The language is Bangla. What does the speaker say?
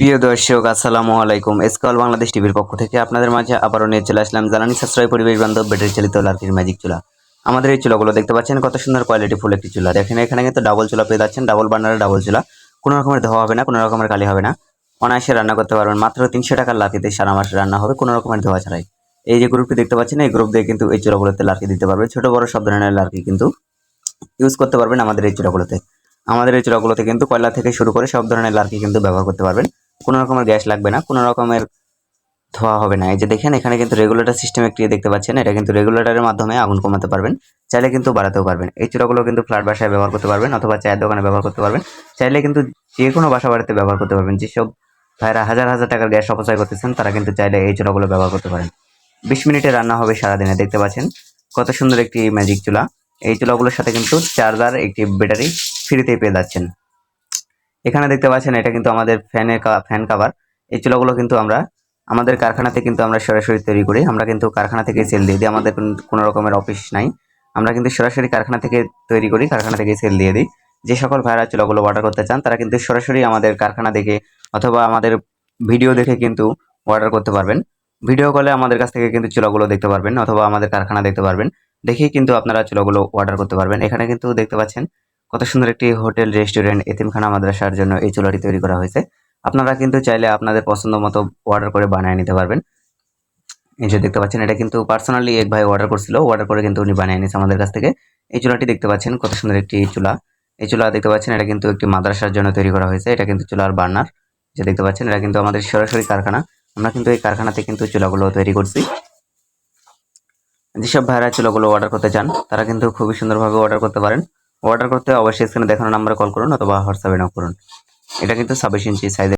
প্রিয় দর্শক, আসসালামু আলাইকুম। এসকল বাংলাদেশ টিভির পক্ষ থেকে আপনাদের মাঝে আবারও নিয়ে চলে আসলাম জ্বালানি সাশ্রয় পরিবেশ বান্ধব ব্যাটারি চালিত লার্কির ম্যাজিক চুলা। আমাদের এই চুলাগুলো দেখতে পাচ্ছেন, কত সুন্দর কোয়ালিটি ফুল একটি চুলা। দেখেন, এখানে কিন্তু ডাবল চুলা পেয়ে যাচ্ছেন ডাবল বার্নারের ডাবল চুলা। কোনো রকমের ধোয়া হবে না, কোনো রকমের কালি হবে না। অনায়াসে রান্না করতে পারবেন, মাত্র তিনশো টাকার লার্কিতে সারা মাস রান্না হবে, কোনো রকমের ধোয়া ছাড়াই। এই যে গ্রুপটি দেখতে পাচ্ছেন, এই গ্রুপ দিয়ে কিন্তু এই চুলাগুলোতে লার্কি দিতে পারবে। ছোট, বড়, সব ধরনের লার্কি কিন্তু ইউজ করতে পারবেন আমাদের এই চুলাগুলোতে। আমাদের এই চুলাগুলোতে কিন্তু কয়লা থেকে শুরু করে সব ধরনের লার্কি কিন্তু ব্যবহার করতে পারবেন। কোনো রকমের গ্যাস লাগবে না, কোনো রকমের ধোয়া হবে না। এই যে দেখেন, এখানে কিন্তু রেগুলেটর সিস্টেম একটি দেখতে পাচ্ছেন, এটা কিন্তু রেগুলেটরের মাধ্যমে আগুন কমাতে পারবেন, চাইলে কিন্তু বাড়াতেও পারবেন। এই চূড়াগুলো কিন্তু ফ্ল্যাট বাসায় ব্যবহার করতে পারবেন অথবা চায়ের দোকানে ব্যবহার করতে পারবেন, চাইলে কিন্তু যে কোনো বাসা বাড়িতে ব্যবহার করতে পারবেন। যেসব ভাইরা হাজার হাজার টাকার গ্যাস অপচয় করতেছেন, তারা কিন্তু চাইলে এই চূড়াগুলো ব্যবহার করতে পারেন। বিশ মিনিটে রান্না হবে সারাদিনে, দেখতে পাচ্ছেন, কত সুন্দর একটি ম্যাজিক চুলা। এই চুলাগুলোর সাথে কিন্তু চার্জার একটি ব্যাটারি ফ্রিতেই পেয়ে যাচ্ছেন। এখানে দেখতে পাচ্ছেন এটা কিন্তু আমাদের ফ্যানের ফ্যান কাভার। এই চুলাগুলো কিন্তু আমরা, আমাদের কারখানাতে কিন্তু আমরা সরাসরি তৈরি করি। আমরা কিন্তু কারখানা থেকে সেল দিয়ে দিই। আমাদের কোনো রকমের অফিস নাই। আমরা কিন্তু সরাসরি কারখানা থেকে তৈরি করি, কারখানা থেকে সেল দিয়ে দিই। যে সকল ভাইরা চুলাগুলো অর্ডার করতে চান, তারা কিন্তু সরাসরি আমাদের কারখানা দেখে অথবা আমাদের ভিডিও দেখে কিন্তু অর্ডার করতে পারবেন। ভিডিও কলে আমাদের কাছ থেকে কিন্তু চুলাগুলো দেখতে পারবেন, অথবা আমাদের কারখানা দেখতে পারবেন। দেখেই কিন্তু আপনারা চুলাগুলো অর্ডার করতে পারবেন। এখানে কিন্তু দেখতে পাচ্ছেন কত সুন্দর একটি হোটেল, রেস্টুরেন্ট, এতিমখানা, মাদ্রাসার জন্য এই চুলাটি তৈরি করা হয়েছে। আপনারা কিন্তু চাইলে আপনাদের পছন্দ মতো অর্ডার করে বানিয়ে নিতে পারবেন। এই যে দেখতে পাচ্ছেন, এটা কিন্তু পার্সোনালি এক ভাই অর্ডার করছিল অর্ডার করে কিন্তু উনি বানিয়ে নিয়েছে আমাদের কাছ থেকে। এই চুলাটি দেখতে পাচ্ছেন, কত সুন্দর একটি চুলা। এই চুলা দেখতে পাচ্ছেন, এটা কিন্তু একটি মাদ্রাসার জন্য তৈরি করা হয়েছে, এটা কিন্তু চুলার বার্নার। যে দেখতে পাচ্ছেন, এটা কিন্তু আমাদের সরাসরি কারখানা। আমরা কিন্তু এই কারখানাতে কিন্তু চুলাগুলো তৈরি করছি। যেসব ভাইরা চুলাগুলো অর্ডার করতে চান, তারা কিন্তু খুবই সুন্দরভাবে অর্ডার করতে পারেন। অর্ডার করতে অবশ্যই স্ক্রিনে দেখানো নাম্বারে কল করুন অথবা হোয়াটসঅ্যাপে নক করুন। এটা কিন্তু ছাব্বিশ ইঞ্চি সাইজের